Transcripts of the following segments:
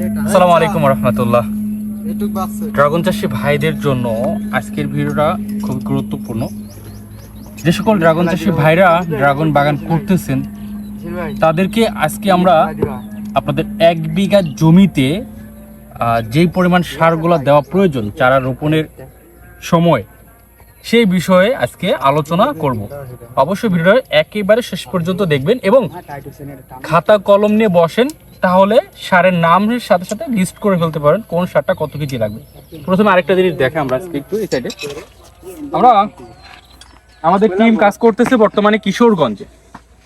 আসসালামু আলাইকুম রহমতুল্লাহ। ড্রাগন চাষি ভাইদের জন্য আজকের ভিডিওটা খুব গুরুত্বপূর্ণ। যে সকল ড্রাগন চাষি ভাইরা ড্রাগন বাগান করতেছেন তাদেরকে আজকে আমরা আপনাদের এক বিঘা জমিতে যেই পরিমাণ সারগুলো দেওয়া প্রয়োজন চারা রোপণের সময় সেই বিষয়ে আজকে আলোচনা করব। অবশ্যই ভিডিওটা একেবারে শেষ পর্যন্ত দেখবেন এবং খাতা কলম নিয়ে বসেন। তাহলে সারের নামের সাথে সাথে লিস্ট করে ফেলতে পারেন কোন সারটা কত কেজি লাগবে। প্রথমে আরেকটা জিনিস দেখে আমরা আজকে একটু এই সাইডে আমরা আমাদের টিম কাজ করতেছে বর্তমানে কিশোরগঞ্জে।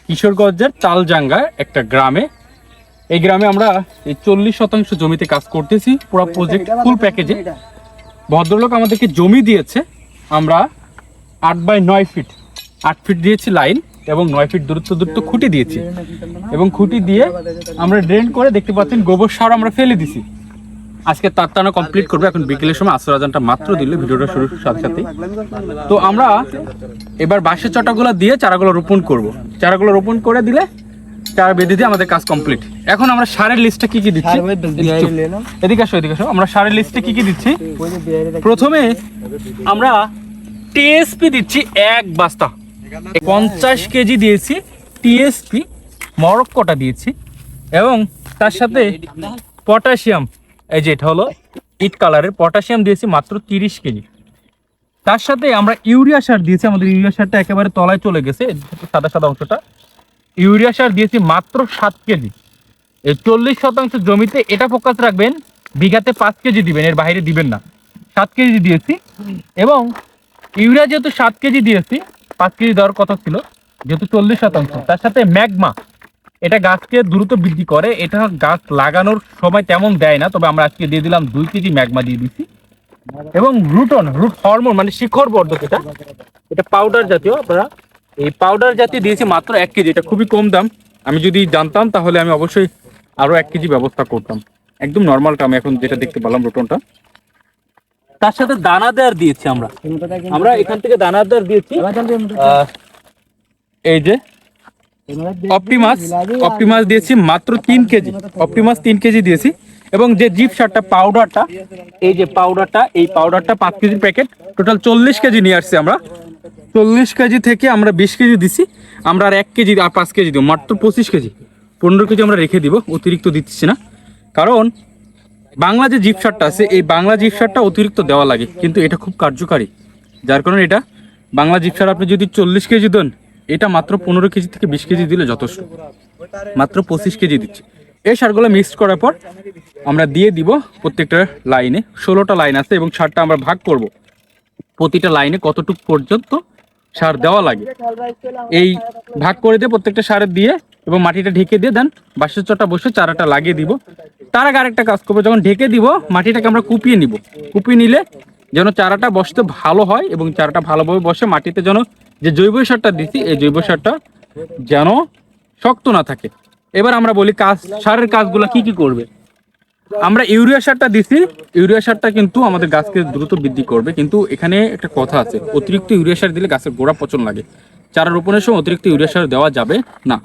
কিশোরগঞ্জের তালজাঙ্গার একটা গ্রামে। এই গ্রামে আমরা এই চল্লিশ শতাংশ জমিতে কাজ করতেছি পুরো প্রজেক্ট ফুল প্যাকেজে ভদ্রলোক আমাদেরকে জমি দিয়েছে আমরা আট বাই নয় ফিট আট ফিট দিয়েছি লাইন এবং নয় ফিট দূরত্ব দূরত্ব খুঁটি দিয়েছি। এবং খুঁটি দিয়ে আমরা ড্রেন করে দেখতে পাচ্ছেন গোবর সার আমরা ফেলে দিছি। আজকে তার টানা কমপ্লিট করব। এখন বিকেলের সময় আসর আজানটা মাত্র দিল ভিডিওটা শুরুর সাথে সাথে তো আমরা এবার বাঁশের চটাগুলো দিয়ে চারাগুলো রোপণ করব। চারাগুলো রোপণ করে দিলে চারা বেঁধে দিয়ে আমাদের কাজ কমপ্লিট এখন আমরা সারের লিস্টটা কি কি দিচ্ছি? এদিকে আসো এদিকে আসো। আমরা সারের লিস্টে কি কি দিচ্ছি? প্রথমে আমরা টিএসপি দিচ্ছি এক বস্তা। পঞ্চাশ কেজি দিয়েছি টিএসপি মরক্কোটা দিয়েছি, এবং তার সাথে পটাশিয়াম, এই যে এটা হলো ইট কালারের পটাশিয়াম দিয়েছি মাত্র তিরিশ কেজি। তার সাথে আমরা ইউরিয়া সার দিয়েছি, আমাদের ইউরিয়া সারটা একেবারে তলায় চলে গেছে, সাদা সাদা অংশটা। ইউরিয়া সার দিয়েছি মাত্র সাত কেজি। এই চল্লিশ শতাংশ জমিতে এটা ফোকাস রাখবেন, বিঘাতে পাঁচ কেজি দিবেন, এর বাইরে দিবেন না। সাত কেজি দিয়েছি, এবং ইউরিয়া যেহেতু সাত কেজি দিয়েছি পাঁচ কেজি দেওয়ার কথা ছিল? যেহেতু চল্লিশ শতাংশ। তার সাথে ম্যাগমা। এটা গাছকে দ্রুত বৃদ্ধি করে। এটা গাছ লাগানোর সময় তেমন দেয় না, তবে আমরা আজকে দিয়ে দিলাম দুই কেজি ম্যাগমা দিয়ে দিচ্ছি এবং রুটন, রুট হরমোন মানে শিখর বর্ধক এটা। এটা পাউডার জাতীয়, আপনারা এই পাউডার জাতীয় দিয়েছি মাত্র এক কেজি। এটা খুবই কম দাম। আমি যদি জানতাম, তাহলে আমি অবশ্যই আরও এক কেজি ব্যবস্থা করতাম। একদম নর্মালটা আমি এখন যেটা দেখতে পেলাম রোটনটা। তার সাথে দানাদার দিয়েছি আমরা। আমরা এখান থেকে দানাদার দিয়েছি। এই যে অপটিমাস অপটিমাস দিয়েছি মাত্র তিন কেজি। অপটিমাস তিন কেজি দিয়েছি। এবং যে জিপ সারটা পাউডারটা এই যে পাউডারটা এই পাউডারটা পাঁচ কেজি প্যাকেট টোটাল চল্লিশ কেজি নিয়ে আসছি আমরা। চল্লিশ কেজি থেকে আমরা বিশ কেজি দিছি। আমরা আর এক কেজি আর পাঁচ কেজি দিব মাত্র পঁচিশ কেজি। পনেরো কেজি আমরা রেখে দিব অতিরিক্ত দিচ্ছি না। কারণ বাংলা যে জিপ সারটা আছে, এই বাংলা জিপ সারটা অতিরিক্ত দেওয়া লাগে, কিন্তু এটা খুব কার্যকারী। যার কারণে এটা, বাংলা জিপ সার আপনি যদি চল্লিশ কেজি দেন, এটা মাত্র পনেরো কেজি থেকে বিশ কেজি দিলে যথেষ্ট। মাত্র পঁচিশ কেজি দিচ্ছে। এই সারগুলো মিক্সড করার পর, আমরা দিয়ে দিব প্রত্যেকটা লাইনে ষোলোটা লাইন আছে এবং সারটা আমরা ভাগ করব। প্রতিটা লাইনে কতটুকু পর্যন্ত সার দেওয়া লাগে। এই ভাগ করে দিয়ে প্রত্যেকটা সার দিয়ে এবং মাটিটা ঢেকে দিয়ে দেন। বাঁশের চটা বসে চারাটা লাগিয়ে দিব। তার আগে আরেকটা কাজ করব, যখন ঢেকে দিব, মাটিটাকে আমরা কুপিয়ে নিব। কুপিয়ে নিলে যেন চারাটা বসতে ভালো হয় এবং চারাটা ভালোভাবে বসে, মাটিতে যেন যে জৈব সারটা দিচ্ছি এই জৈব সারটা যেন শক্ত না থাকে। এবার আমরা বলি কাজ, সারের কাজগুলো কি কি করবে? আমরা ইউরিয়া সারটা দিছি, ইউরিয়া সারটা কিন্তু আমাদের গাছকে দ্রুত বৃদ্ধি করবে, কিন্তু এখানে একটা কথা আছে, অতিরিক্ত ইউরিয়া সার দিলে গাছের গোড়া পচন লাগে। চারা রোপণের সময় অতিরিক্ত ইউরিয়া সার দেওয়া যাবে না।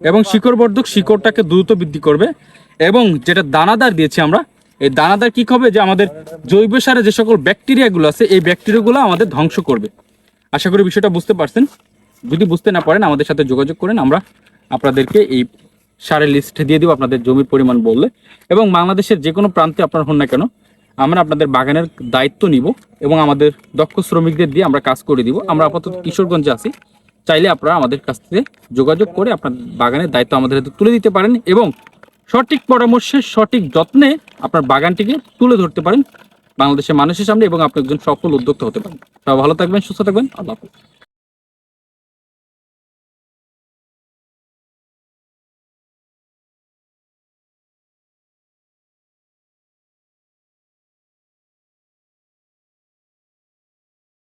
এবং শিকড় বর্ধক শিকড়টাকে দ্রুত বৃদ্ধি করবে। এবং যেটা দানাদার দিয়েছি আমরা, এই দানাদার কি হবে যে আমাদের জৈব সারে যে সকল ব্যাকটেরিয়াগুলো আছে, এই ব্যাকটেরিয়াগুলো আমাদের ধ্বংস করবে। আশা করি বিষয়টা বুঝতে পারছেন। যদি বুঝতে না পারেন, আমাদের সাথে যোগাযোগ করেন, আমরা আপনাদেরকে এই সারের লিস্ট দিয়ে দিব আপনাদের জমির পরিমাণ বললে। এবং বাংলাদেশের যে কোনো প্রান্তে আপনার হন না কেন, আমরা আপনাদের বাগানের দায়িত্ব নিব এবং আমাদের দক্ষ শ্রমিকদের দিয়ে আমরা কাজ করে দিব। আমরা আপাতত কিশোরগঞ্জে আছি। চাইলে আপনারা আমাদের কাছ থেকে যোগাযোগ করে আপনার বাগানের দায়িত্ব আমাদের হাতে তুলে দিতে পারেন এবং সঠিক পরামর্শে, সঠিক যত্নে আপনার বাগানটিকে তুলে ধরতে পারেন বাংলাদেশের মানুষের সামনে এবং আপনি একজন সফল উদ্যোক্তা হতে পারেন। ভালো থাকবেন, সুস্থ থাকবেন, আল্লাহ হাফেজ।